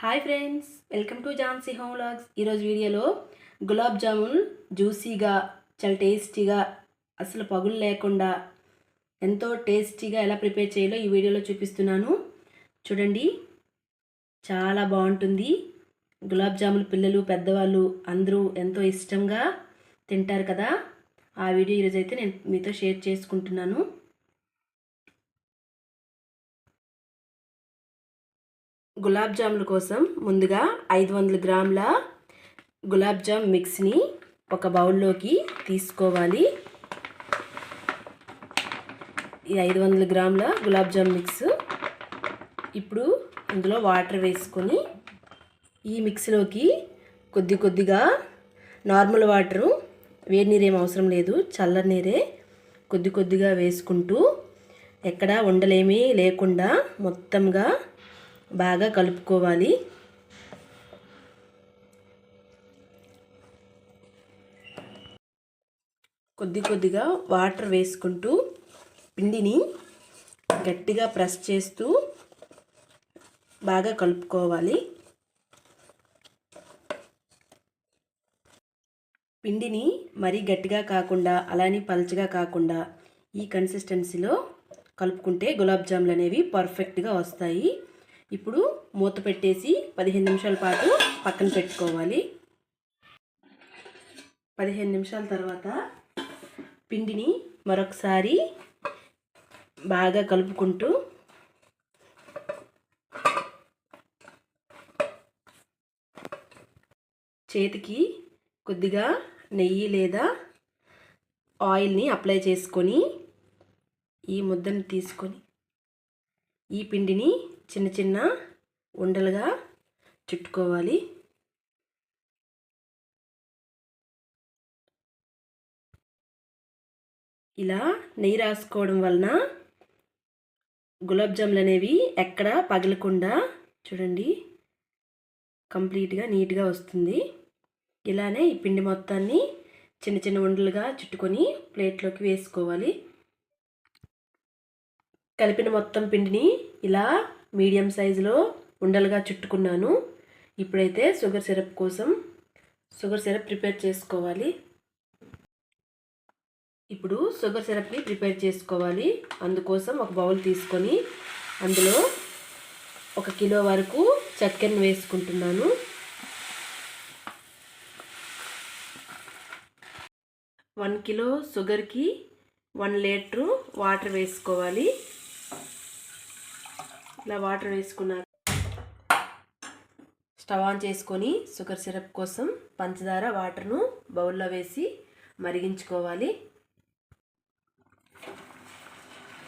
Hi friends welcome to Jhansi home vlogs. ఈరోజు వీడియోలో గులాబ్ జామున్ జ్యూసీగా చాలా టేస్టీగా అసలు పగులు లేకుండా ఎంతో టేస్టీగా ఎలా ప్రిపేర్ చేయాలో ఈ వీడియోలో చూపిస్తున్నాను. చూడండి చాలా బాగుంటుంది. గులాబ్ జామున్ పిల్లలు పెద్దవాళ్ళు అందరూ ఎంతో ఇష్టంగా తింటారు కదా. ఆ వీడియో ఈరోజు అయితే నేను మీతో షేర్ చేసుకుంటున్నాను. గులాబ్ జాముల కోసం ముందుగా ఐదు వందల గ్రాముల గులాబ్ జామ్ మిక్స్ని ఒక బౌల్లోకి తీసుకోవాలి. ఈ ఐదు వందల గ్రాముల గులాబ్ జామ్ మిక్స్. ఇప్పుడు ఇందులో వాటర్ వేసుకొని ఈ మిక్స్లోకి కొద్ది కొద్దిగా నార్మల్ వాటరు వేడి నీరు అవసరం లేదు చల్ల నీరే కొద్ది కొద్దిగా వేసుకుంటూ ఎక్కడ ఉండలేమీ లేకుండా మొత్తంగా బాగా కలుపుకోవాలి. కొద్ది కొద్దిగా వాటర్ వేసుకుంటూ పిండిని గట్టిగా ప్రెస్ చేస్తూ బాగా కలుపుకోవాలి. పిండిని మరీ గట్టిగా కాకుండా అలానే పల్చగా కాకుండా ఈ కన్సిస్టెన్సీలో కలుపుకుంటే గులాబ్ జాములు అనేవి పర్ఫెక్ట్గా వస్తాయి. ఇప్పుడు మూత పెట్టేసి పదిహేను నిమిషాల పాటు పక్కన పెట్టుకోవాలి. పదిహేను నిమిషాల తర్వాత పిండిని మరొకసారి బాగా కలుపుకుంటూ చేతికి కొద్దిగా నెయ్యి లేదా ఆయిల్ని అప్లై చేసుకొని ఈ ముద్దను తీసుకొని ఈ పిండిని చిన్న చిన్న ఉండలుగా చుట్టుకోవాలి. ఇలా నెయ్యి రాసుకోవడం వలన గులాబ్ జాములు అనేవి ఎక్కడ పగలకుండా చూడండి కంప్లీట్గా నీట్గా వస్తుంది. ఇలానే ఈ పిండి మొత్తాన్ని చిన్న చిన్న ఉండలుగా చుట్టుకొని ప్లేట్లోకి వేసుకోవాలి. కలిపిన మొత్తం పిండిని ఇలా మీడియం సైజులో ఉండలుగా చుట్టుకున్నాను. ఇప్పుడైతే షుగర్ సిరప్ కోసం షుగర్ సిరప్ ప్రిపేర్ చేసుకోవాలి. ఇప్పుడు షుగర్ సిరప్ని ప్రిపేర్ చేసుకోవాలి. అందుకోసం ఒక బౌల్ తీసుకొని అందులో ఒక కిలో వరకు చక్కెరను వేసుకుంటున్నాను. వన్ కిలో షుగర్కి వన్ లీటరు వాటర్ వేసుకోవాలి. ఇలా వాటర్ వేసుకున్నాక స్టవ్ ఆన్ చేసుకొని షుగర్ సిరప్ కోసం పంచదార వాటర్ను బౌల్లో వేసి మరిగించుకోవాలి.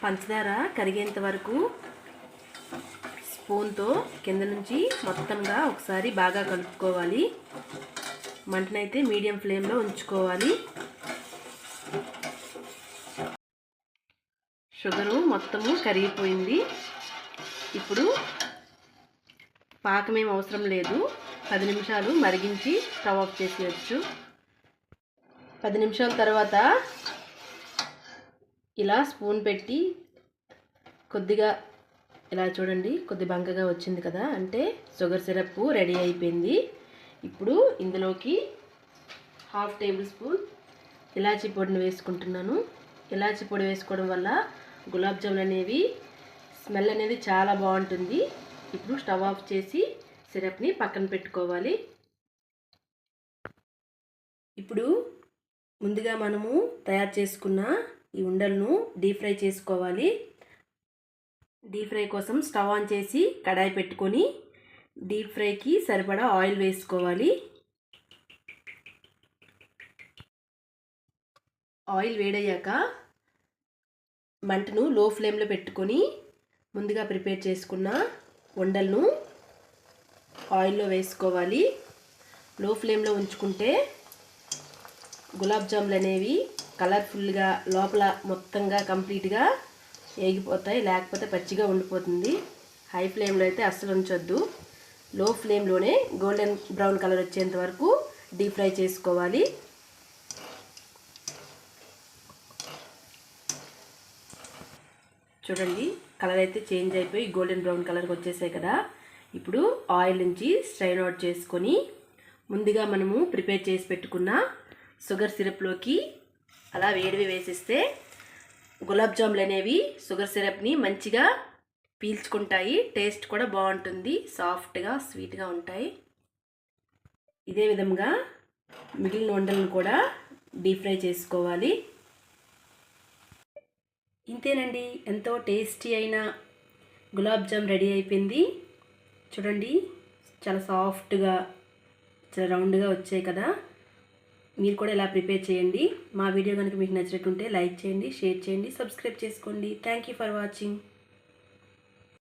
పంచదార కరిగేంత వరకు స్పూన్తో కింద నుంచి మొత్తంగా ఒకసారి బాగా కలుపుకోవాలి. మంటనైతే మీడియం ఫ్లేమ్లో ఉంచుకోవాలి. షుగరు మొత్తము కరిగిపోయింది. ఇప్పుడు పాకమేం అవసరం లేదు. పది నిమిషాలు మరిగించి స్టవ్ ఆఫ్ చేసేయచ్చు. పది నిమిషాల తర్వాత ఇలా స్పూన్ పెట్టి కొద్దిగా ఇలా చూడండి కొద్ది బంకగా వచ్చింది కదా అంటే షుగర్ సిరప్ రెడీ అయిపోయింది. ఇప్పుడు ఇందులోకి హాఫ్ టేబుల్ స్పూన్ ఇలాచీ పొడిని వేసుకుంటున్నాను. ఇలాచీ పొడి వేసుకోవడం వల్ల గులాబ్ జాములు అనేవి స్మెల్ అనేది చాలా బాగుంటుంది. ఇప్పుడు స్టవ్ ఆఫ్ చేసి సిరప్ని పక్కన పెట్టుకోవాలి. ఇప్పుడు ముందుగా మనము తయారు చేసుకున్న ఈ ఉండలను డీప్ ఫ్రై చేసుకోవాలి. డీప్ ఫ్రై కోసం స్టవ్ ఆన్ చేసి కడాయి పెట్టుకొని డీప్ ఫ్రైకి సరిపడా ఆయిల్ వేసుకోవాలి. ఆయిల్ వేడయ్యాక మంటను లో ఫ్లేమ్లో పెట్టుకొని ముందుగా ప్రిపేర్ చేసుకున్న వండలను ఆయిల్లో వేసుకోవాలి. లో ఫ్లేమ్లో ఉంచుకుంటే గులాబ్ జాములు అనేవి కలర్ఫుల్గా లోపల మొత్తంగా కంప్లీట్గా వేగిపోతాయి లేకపోతే పచ్చిగా ఉండిపోతుంది. హై ఫ్లేమ్లో అయితే అస్సలు ఉంచొద్దు. లో ఫ్లేమ్లోనే గోల్డెన్ బ్రౌన్ కలర్ వచ్చేంత వరకు డీప్ ఫ్రై చేసుకోవాలి. చూడండి. కలర్ అయితే చేంజ్ అయిపోయి గోల్డెన్ బ్రౌన్ కలర్కి వచ్చేసాయి కదా. ఇప్పుడు ఆయిల్ నుంచి స్ట్రైన్ అవుట్ చేసుకొని ముందుగా మనము ప్రిపేర్ చేసి పెట్టుకున్న షుగర్ సిరప్లోకి అలా వేడివి వేసిస్తే గులాబ్ జాములు అనేవి షుగర్ సిరప్ని మంచిగా పీల్చుకుంటాయి. టేస్ట్ కూడా బాగుంటుంది. సాఫ్ట్గా స్వీట్గా ఉంటాయి. ఇదే విధంగా మిగిలిన వంటలను కూడా డీప్ ఫ్రై చేసుకోవాలి. ఇంతేనండి ఎంతో టేస్టీ అయిన గులాబ్ జామ్ రెడీ అయిపోయింది. చూడండి చాలా సాఫ్ట్గా చాలా రౌండ్గా వచ్చాయి కదా. మీరు కూడా ఇలా ప్రిపేర్ చేయండి. మా వీడియో కనుక మీకు నచ్చినట్టుంటే లైక్ చేయండి షేర్ చేయండి సబ్స్క్రైబ్ చేసుకోండి. Thank you for watching.